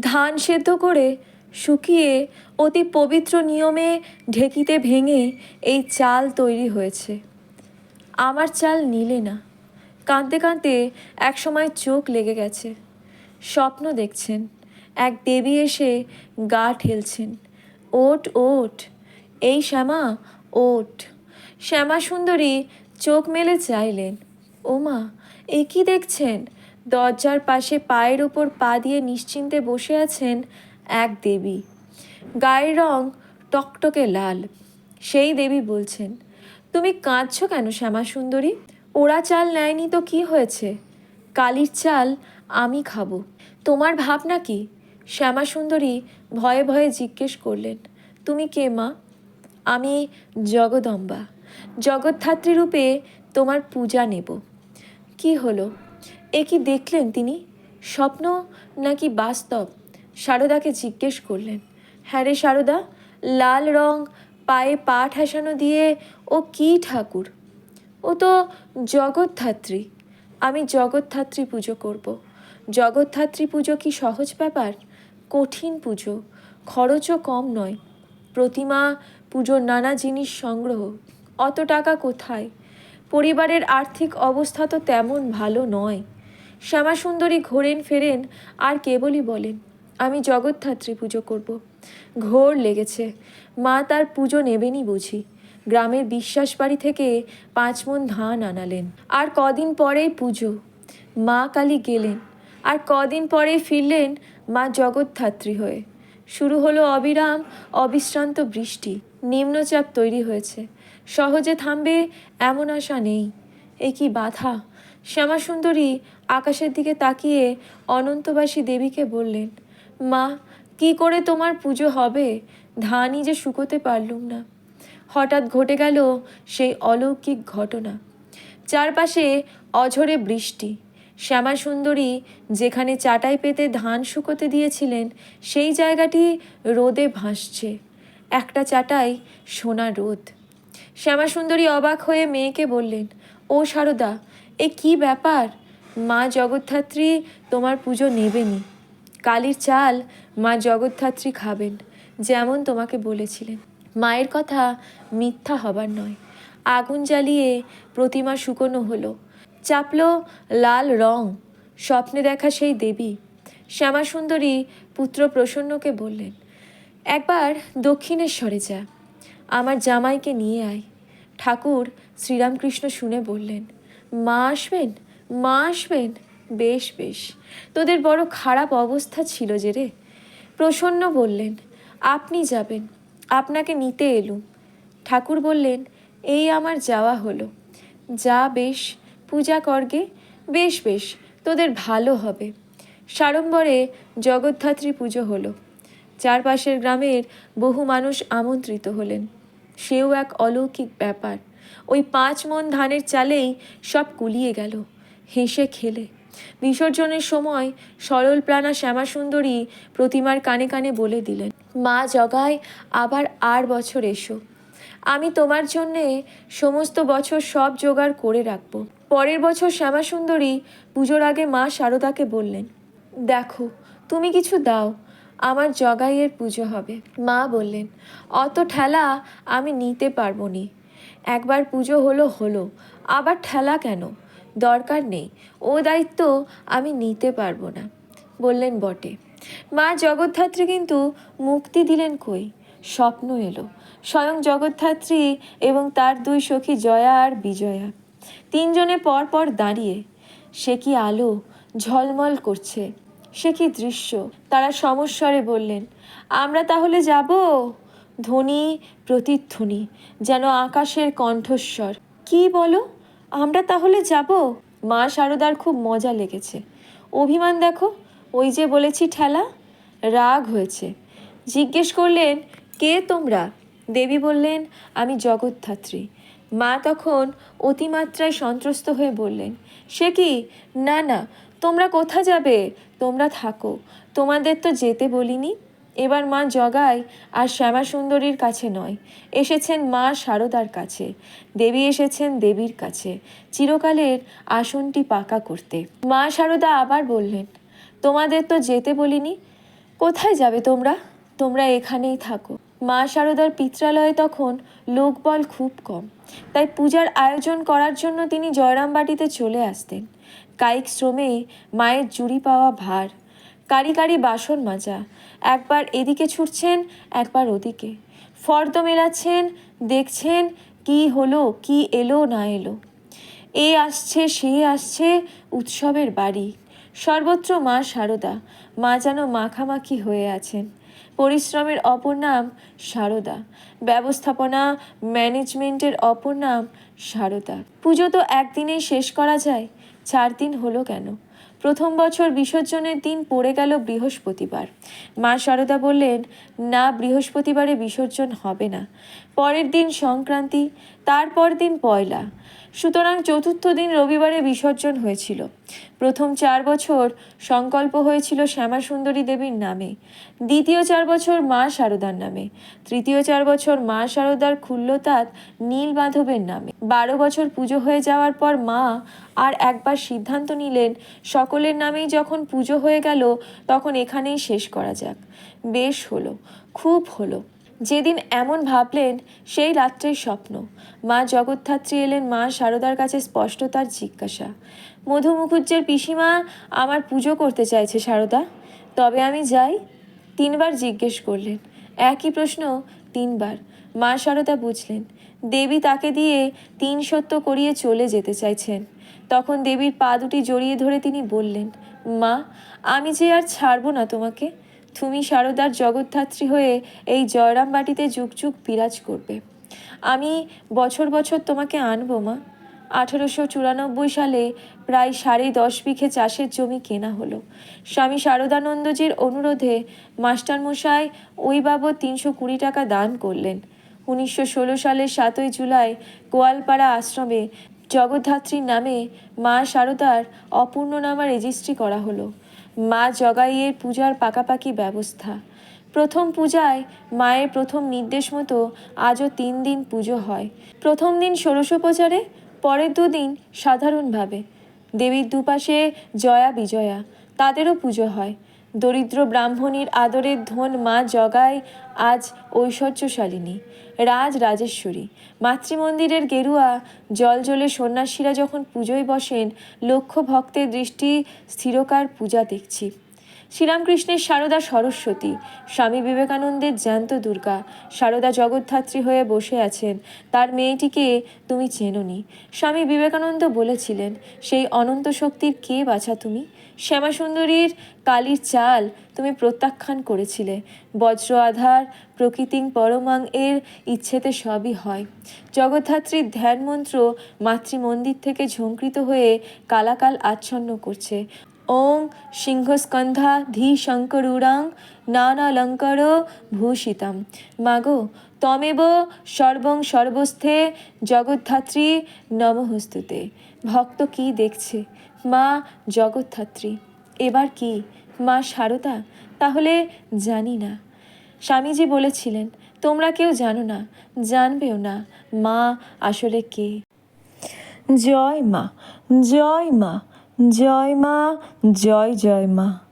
ধান সেদ্ধ করে শুকিয়ে অতি পবিত্র নিয়মে ঢেকিতে ভেঙে এই চাল তৈরি হয়েছে। আমার চাল নিলে না। কাঁদতে কাঁদতে একসময় চোখ লেগে গেছে। স্বপ্ন দেখছেন, এক দেবী এসে গা ঠেলছেন। ওট ওট, এই শ্যামা, ওট। শ্যামা সুন্দরী চোখ মেলে চাইলেন, ওমা, এ কি দেখছেন? দরজার পাশে পায়ের ওপর পা দিয়ে নিশ্চিন্তে বসে আছেন এক দেবী। গায়ের রং টকটকে লাল। সেই দেবী বলছেন, তুমি কাঁদছো কেন শ্যামা সুন্দরী? ওরা চাল নেয়নি তো কি হয়েছে? কালির চাল আমি খাব। তোমার ভাবনা কি? শ্যামা সুন্দরী ভয়ে ভয়ে জিজ্ঞেস করলেন, তুমি কে মা? আমি জগদম্বা। জগদ্ধাত্রী রূপে তোমার পূজা নেব। কি হলো? এ কি দেখলেন তিনি? স্বপ্ন নাকি বাস্তব? সারদাকে জিজ্ঞেস করলেন। হ্যাঁ রে সারদা, লাল রং, পায়ে পা ঠেসানো দিয়ে ও কি ঠাকুর? ও তো জগৎধাত্রী আমি জগদ্ধাত্রী পুজো করব। জগদ্ধাত্রী পুজো কি সহজ ব্যাপার? কঠিন পুজো, খরচও কম নয়। প্রতিমা, পুজোর নানা জিনিস সংগ্রহ, অত টাকা কোথায়? পরিবারের আর্থিক অবস্থা তো তেমন ভালো নয়। শ্যামাসুন্দরী ঘোরেন ফেরেন, আর কেবলই বলেন, আমি জগদ্ধাত্রী পুজো করব। ঘোর লেগেছে। মা তার পুজো নেবেনই বুঝি। গ্রামের বিশ্বাস বাড়ি থেকে পাঁচ মন ধান আনালেন। আর কদিন পরেই পুজো। মা কালী গেলেন। আর কদিন পরে ফিরলেন মা জগদ্ধাত্রী হয়ে। শুরু হলো অবিরাম, অবিশ্রান্ত বৃষ্টি। নিম্নচাপ তৈরি হয়েছে। সহজে থামবে এমন আশা নেই। এ কি বাধা? শ্যামাসুন্দরী আকাশের দিকে তাকিয়ে অনন্তবাসী দেবীকে বললেন, মা, কি করে তোমার পুজো হবে? ধানই যে শুকোতে পারলুম না। হঠাৎ ঘটে গেল সেই অলৌকিক ঘটনা। চারপাশে অঝরে বৃষ্টি। শ্যামা সুন্দরী যেখানে চাটাই পেতে ধান শুকোতে দিয়েছিলেন, সেই জায়গাটি রোদে ভাসছে। একটা চাটাই সোনা রোদ। শ্যামা সুন্দরী অবাক হয়ে মেয়েকে বললেন, ও সারদা এ কি ব্যাপার? মা জগদ্ধাত্রী তোমার পুজো নেবেনি। কালির চাল মা জগদ্ধাত্রী খাবেন, যেমন তোমাকে বলেছিলেন। মায়ের কথা মিথ্যা হবার নয়। আগুন জ্বালিয়ে প্রতিমা শুকনো হলো। চাপলো লাল রং, স্বপ্নে দেখা সেই দেবী। শ্যামাসুন্দরী পুত্র প্রসন্নকে বললেন, একবার দক্ষিণেশ্বরে যা, আমার জামাইকে নিয়ে আয়। ঠাকুর শ্রীরামকৃষ্ণ শুনে বললেন মা আসবেন? মা আসবেন? বেশ বেশ। তোদের বড় খারাপ অবস্থা ছিল যে রে। প্রসন্ন বললেন, আপনি যাবেন। আপনাকে নিতে এলুম। ঠাকুর বললেন, এই আমার যাওয়া হলো। যা বেশ, পূজা করগে বেশ বেশ, তোদের ভালো হবে। সাড়ম্বরে জগদ্ধাত্রী পুজো হলো। চারপাশের গ্রামের বহু মানুষ আমন্ত্রিত হলেন। সেও এক অলৌকিক ব্যাপার। ওই পাঁচ মন ধানের চালেই সব কুলিয়ে গেল, হেসে খেলে। বিসর্জনের সময় সরল প্রাণা শ্যামাসুন্দরী প্রতিমার কানে কানে বলে দিলেন, মা জগায় আবার আর বছর এসো। আমি তোমার জন্যে সমস্ত বছর সব জোগাড় করে রাখব। পরের বছর শ্যামাসুন্দরী পুজোর আগে মা শারদাকে বললেন, দেখো, তুমি কিছু দাও, আমার জগাইয়ের পুজো হবে। মা বললেন, অত ঠেলা আমি নিতে পারব নি। একবার পুজো হলো হলো, আবার ঠেলা কেন? দরকার নেই, ও দায়িত্ব আমি নিতে পারব না, বললেন বটে। মা জগদ্ধাত্রী কিন্তু মুক্তি দিলেন কই? স্বপ্ন এলো, স্বয়ং জগদ্ধাত্রী এবং তার দুই সখী জয়া আর বিজয়া। তিনজনে পর পর দাঁড়িয়ে, সে কি আলো ঝলমল করছে, সে কি দৃশ্য? তারা সমস্বরে বললেন, আমরা তাহলে যাব? ধ্বনি প্রতিধ্বনি, যেন আকাশের কণ্ঠস্বর। কি বলো? আমরা তাহলে যাব? মা সারদার খুব মজা লেগেছে। অভিমান দেখো, ওই যে বলেছি ঠেলা, রাগ হয়েছে। জিজ্ঞেস করলেন, কে তোমরা? দেবী বললেন, আমি জগদ্ধাত্রী। মা তখন অতিমাত্রায় সন্ত্রস্ত হয়ে বললেন, সে কি? না না, তোমরা কোথা যাবে? তোমরা থাকো। তোমাদের তো যেতে বলিনি? এবার মা জগায় আর শ্যামা সুন্দরীর কাছে নয়। এসেছেন মা শারদার কাছে। দেবী এসেছেন দেবীর কাছে। চিরকালের আসনটি পাকা করতে। মা শারদা আবার বললেন, তোমাদের তো যেতে বলিনি। কোথায় যাবে তোমরা? তোমরা এখানেই থাকো। মা শারদার পিত্রালয়ে তখন লোকবল খুব কম। তাই পূজার আয়োজন করার জন্য তিনি জয়রামবাটিতে চলে আসতেন। কায়িক শ্রমে মায়ের জুড়ি পাওয়া ভার কারি কারি বাসন মাজা। একবার এদিকে ছুটছেন, একবার ওদিকে। ফর্দ মেলাচ্ছেন, দেখছেন কি হলো, কি এলো, না এলো। এ আসছে, সে আসছে, উৎসবের বাড়ি। সর্বত্র মা সারদা, মা যেন মাখামাখি হয়ে আছেন। পরিশ্রমের অপর নাম সারদা, ব্যবস্থাপনা ম্যানেজমেন্টের অপর নাম সারদা। পুজো তো একদিনেই শেষ করা যায়, চার দিন হলো কেন? প্রথম বছর বিসর্জনের দিন পড়ে গেল বৃহস্পতিবার। মা সারদা বললেন, না, বৃহস্পতিবারে বিসর্জন হবে না। পরের দিন সংক্রান্তি তারপর দিন পয়লা। সুতরাং চতুর্থ দিন রবিবারে বিসর্জন হয়েছিল। প্রথম চার বছর সংকল্প হয়েছিল শ্যামাসুন্দরী দেবীর নামে। দ্বিতীয় চার বছর মা শারদার নামে। তৃতীয় চার বছর মা শারদার খুল্লতাৎ নীল মাধবের নামে। বারো বছর পুজো হয়ে যাওয়ার পর মা আর একবার সিদ্ধান্ত নিলেন, সকলের নামেই যখন পুজো হয়ে গেল, তখন এখানেই শেষ করা যাক। বেশ হলো, খুব হলো। যেদিন এমন ভাবলেন, সেই রাত্রের স্বপ্ন। মা জগদ্ধাত্রী এলেন মা শারদার কাছে স্পষ্ট তার জিজ্ঞাসা। মধু মুখুজ্জের পিসিমা আমার পুজো করতে চাইছে শারদা তবে আমি যাই। তিনবার জিজ্ঞেস করলেন। একই প্রশ্ন, তিনবার। মা শারদা বুঝলেন, দেবী তাকে দিয়ে তিন সত্য করিয়ে চলে যেতে চাইছেন। তখন দেবীর পা দুটি জড়িয়ে ধরে তিনি বললেন, মা, আমি যে আর ছাড়বো না তোমাকে তুমি সারদার জগদ্ধাত্রী হয়ে এই জয়রাম বাটিতে যুগ যুগ বিরাজ করবে। আমি বছর বছর তোমাকে আনব মা। আঠেরোশো চুরানব্বই সালে প্রায় সাড়ে দশ বিঘে চাষের জমি কেনা হলো। স্বামী শারদানন্দজির অনুরোধে মাস্টারমশাই ওই বাবদ তিনশো কুড়ি টাকা দান করলেন। উনিশশো ষোলো সালের সাতই জুলাই গোয়ালপাড়া আশ্রমে জগদ্ধাত্রীর নামে মা শারদার অপূর্ণ নামা রেজিস্ট্রি করা হলো। মা জগাইয়ের পূজার পাকাপাকি ব্যবস্থা। প্রথম পূজায় মায়ের প্রথম নির্দেশ মতো আজও তিন দিন পুজো হয়। প্রথম দিন ষোড়শোপচারে পরের দুদিন সাধারণভাবে। দেবীর দুপাশে জয়া বিজয়া, তাদেরও পুজো হয়। দরিদ্র ব্রাহ্মণীর আদরের ধন মা জগায় আজ ঐশ্বর্যশালিনী। রাজ রাজেশ্বরী। মাতৃমন্দিরের গেরুয়া জল জলে সন্ন্যাসীরা যখন পুজোয় বসেন লক্ষ ভক্তের দৃষ্টি স্থিরকার পূজা দেখছি। শ্রীরামকৃষ্ণের সারদা সরস্বতী, স্বামী বিবেকানন্দের জ্যান্ত দুর্গা, সারদা জগদ্ধাত্রী হয়ে বসে আছেন। তার মেয়েটিকে তুমি চেনোনি। স্বামী বিবেকানন্দ বলেছিলেন, সেই অনন্ত শক্তির কে বাছা তুমি? শ্যামাসুন্দরীর কালীর চাল তুমি প্রত্যাখ্যান করেছিলে। বজ্র আধার প্রকৃতিং পরমাং এর ইচ্ছেতে সবই হয়। জগদ্ধাত্রীর ধ্যান মন্ত্র মাতৃমন্দির থেকে ঝঙ্কৃত হয়ে কালাকাল আচ্ছন্ন করছে। ওং সিংহস্কন্ধা ধী শঙ্করুরাং নানালঙ্কর ভূষিতাম। মাগো, তমেব সর্বং সর্বস্থে জগদ্ধাত্রী নমহস্তুতে ভক্ত কি দেখছে? মা জগদ্ধাত্রী। এবার কি? মা সারদা? তাহলে জানি না। স্বামীজি বলেছিলেন, তোমরা কেউ জানো না, জানবেও না মা আসলে কে? জয় মা জয় মা। জয় মা জয় জয় মা।